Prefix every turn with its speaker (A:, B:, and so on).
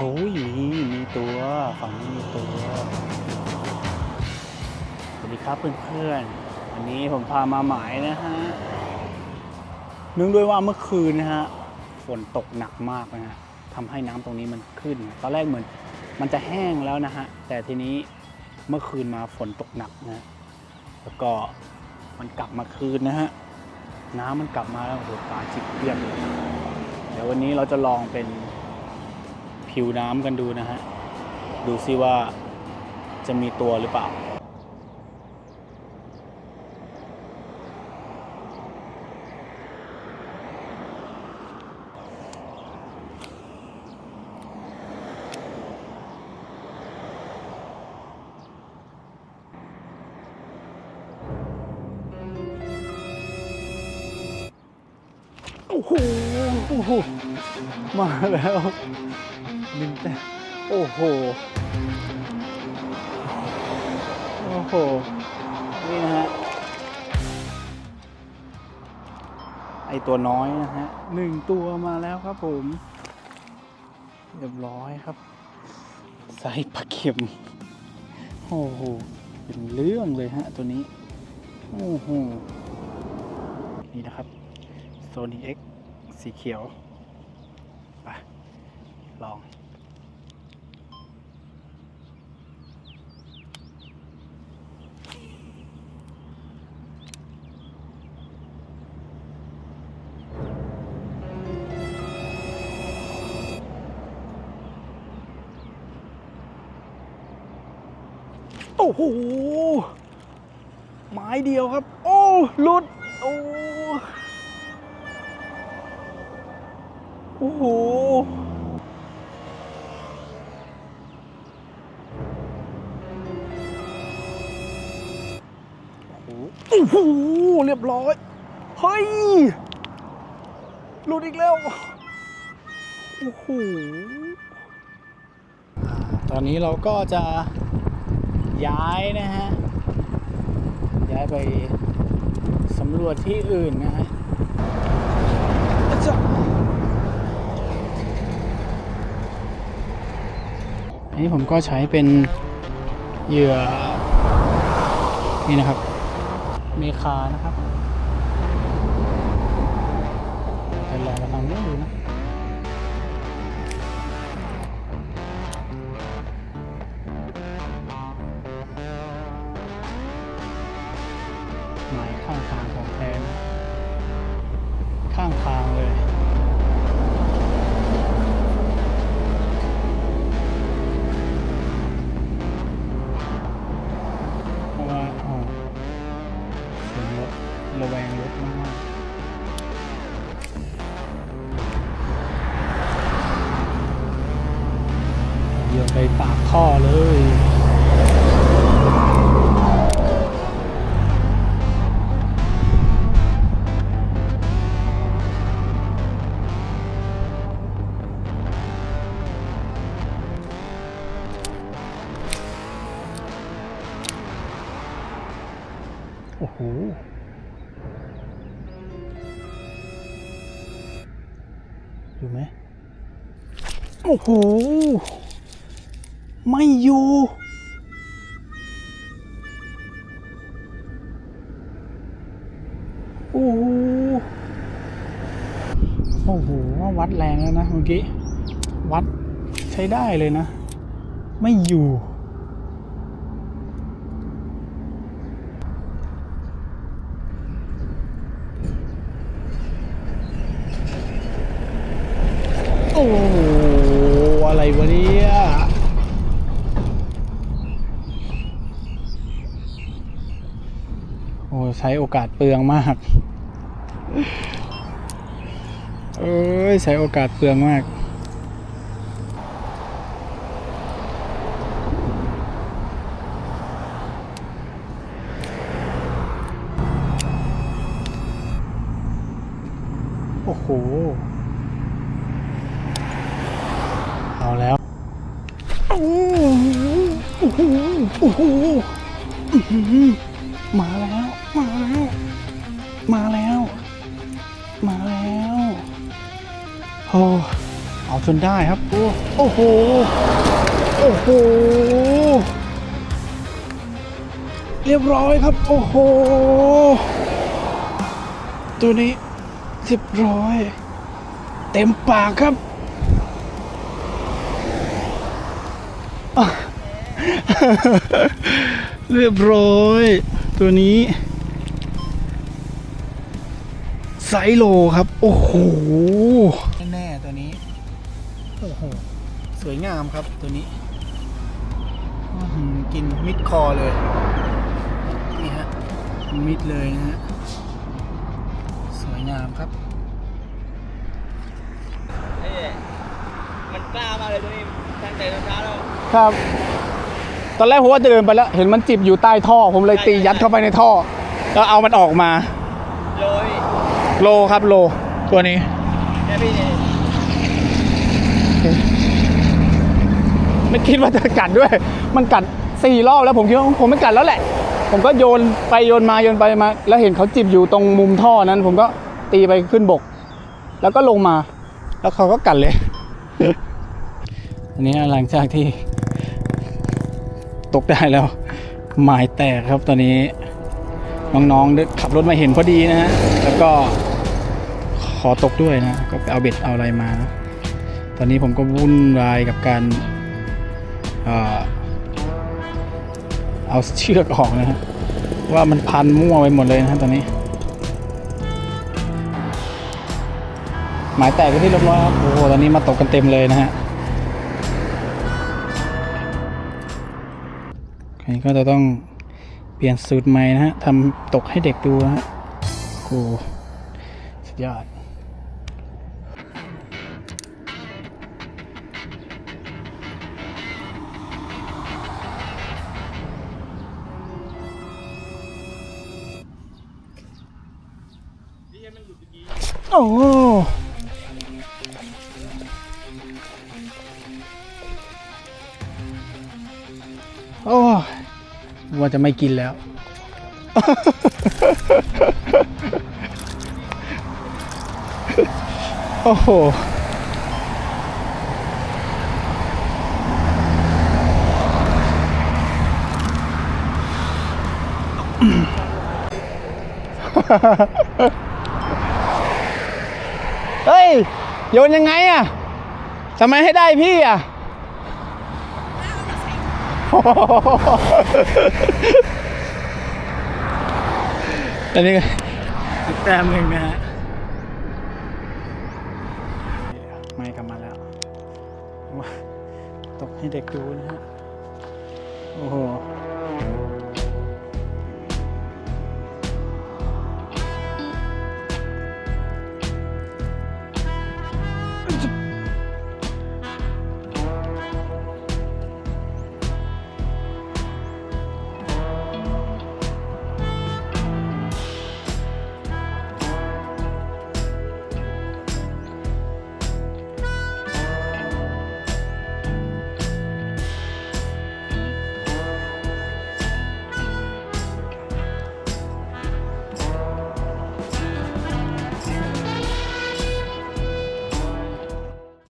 A: โอ้ยมีมีตัวฝั่งนี้มีตัว สวัสดีครับเพื่อนๆวันนี้ผมพามาหมายนะฮะเนื่องด้วยว่าเมื่อคืนนะฮะฝนตกหนักมากนะฮะทำให้น้ำตรงนี้มันขึ้น ตอนแรกเหมือนมันจะแห้งแล้วนะฮะแต่ทีนี้เมื่อคืนมาฝนตกหนักนะฮะแล้วก็มันกลับมาคืนนะฮะน้ำมันกลับมาแล้วโอ้โหปลาจิกเรียบเลยเดี๋ยววันนี้เราจะลองเป็น ผิวน้ำกันดูนะฮะ ดูซิว่าจะมีตัวหรือเปล่าโอ้โหโอ้โหมาแล้ว หนึ่งแต่โอ้โห โอ้โห นี่นะฮะ ไอตัวน้อยนะฮะหนึ่งตัวมาแล้วครับผม เรียบร้อยครับใส่ปลาเข็ม โอ้โห เป็นเรื่องเลยฮะตัวนี้ โอ้โห นี่นะครับโซนิเอ็กสีเขียว ไป ลอง โอ้โหไม้เดียวครับ โอ้หลุด โอ้โอ้โหโอ้โหเรียบร้อย เฮ้ย หลุดอีกแล้ว โอ้โห ตอนนี้เราก็จะ ย้ายนะฮะ ย้ายไปสำรวจที่อื่นนะฮะอันนี้ผมก็ใช้เป็นเหยื่อ นี่นะครับ เมคานะครับไปลองมาทางนี้ดูนะางทางเลย เพราะว่าอ๋อเสียงรถระแวงรถมากเดี๋ยวไปปากท่อเลย โอ้โหอยู่ไหมโอ้โห ไม่อยู่ โอ้โห โอ้โห วัดแรงแล้วนะเมื่อกี้ วัดใช้ได้เลยนะ ไม่อยู่ อ้โหอะไรวะเนี่ยโอ้ใช้โอกาสเปลืองมาก เอ้ยใช้โอกาสเปลืองมากโอ้โห เอาแล้วโอ้โหโอ้โหมาแล้ว มาแล้ว มาแล้ว มาแล้วโอ้เอาจนได้ครับ โอ้โอ้โหโอ้โห เรียบร้อยครับ โอ้โห ตัวนี้เรียบร้อย เต็มปากครับ อะ เรียบร้อย ตัวนี้ไซส์โลครับ โอ้โห แน่ๆตัวนี้ โอ้โห สวยงามครับตัวนี้อื้อหือกินมิดคอเลย นี่ฮะ มิดเลยนะฮะ สวยงามครับ
B: เอ้ยมันกล้ามากเลยตัวนี้ตั้งแต่ตอนเช้าแล้ว
A: ครับ ตอนแรกผมว่าจะเดินไปแล้ว เห็นมันจิบอยู่ใต้ท่อ ผมเลยตียัดเข้าไปในท่อ แล้วเอามันออกมา
B: โรย
A: โลครับโล ตัวนี้
B: แค่พี่เนี่ย
A: ไม่คิดว่าจะกัดด้วย มันกัดสี่รอบแล้วผมคิดว่าผมไม่กัดแล้วแหละ ผมก็โยนไปโยนมาโยนไปมา แล้วเห็นเขาจิบอยู่ตรงมุมท่อนั้น ผมก็ตีไปขึ้นบก แล้วก็ลงมา แล้วเขาก็กัดเลย อันนี้หลังจากที่ ตกได้แล้ว หมายแตกครับตอนนี้ น้องๆขับรถมาเห็นพอดีนะฮะแล้วก็ขอตกด้วยนะก็ไปเอาเบ็ดเอาอะไรมานะตอนนี้ผมก็วุ่นวายกับการเออเอาเชือกออกนะฮะว่ามันพันมั่วไปหมดเลยนะฮะตอนนี้ หมายแตกไปที่เรียบร้อยครับโอ้โหตอนนี้มาตกกันเต็มเลยนะฮะ ใครก็จะต้องเปลี่ยนสูตรใหม่นะฮะทำตกให้เด็กดูนะฮะโอ้สุดยอดโอ้ จะไม่กินแล้ว โอ้โห เฮ้ย โยนยังไงอะทำไมให้ได้พี่อะ อนนี้ก็อีกแต้มหนึ่งนะฮะไม่กลับมาแล้วว้าตกให้เด็กดูนะฮะ โอ้โห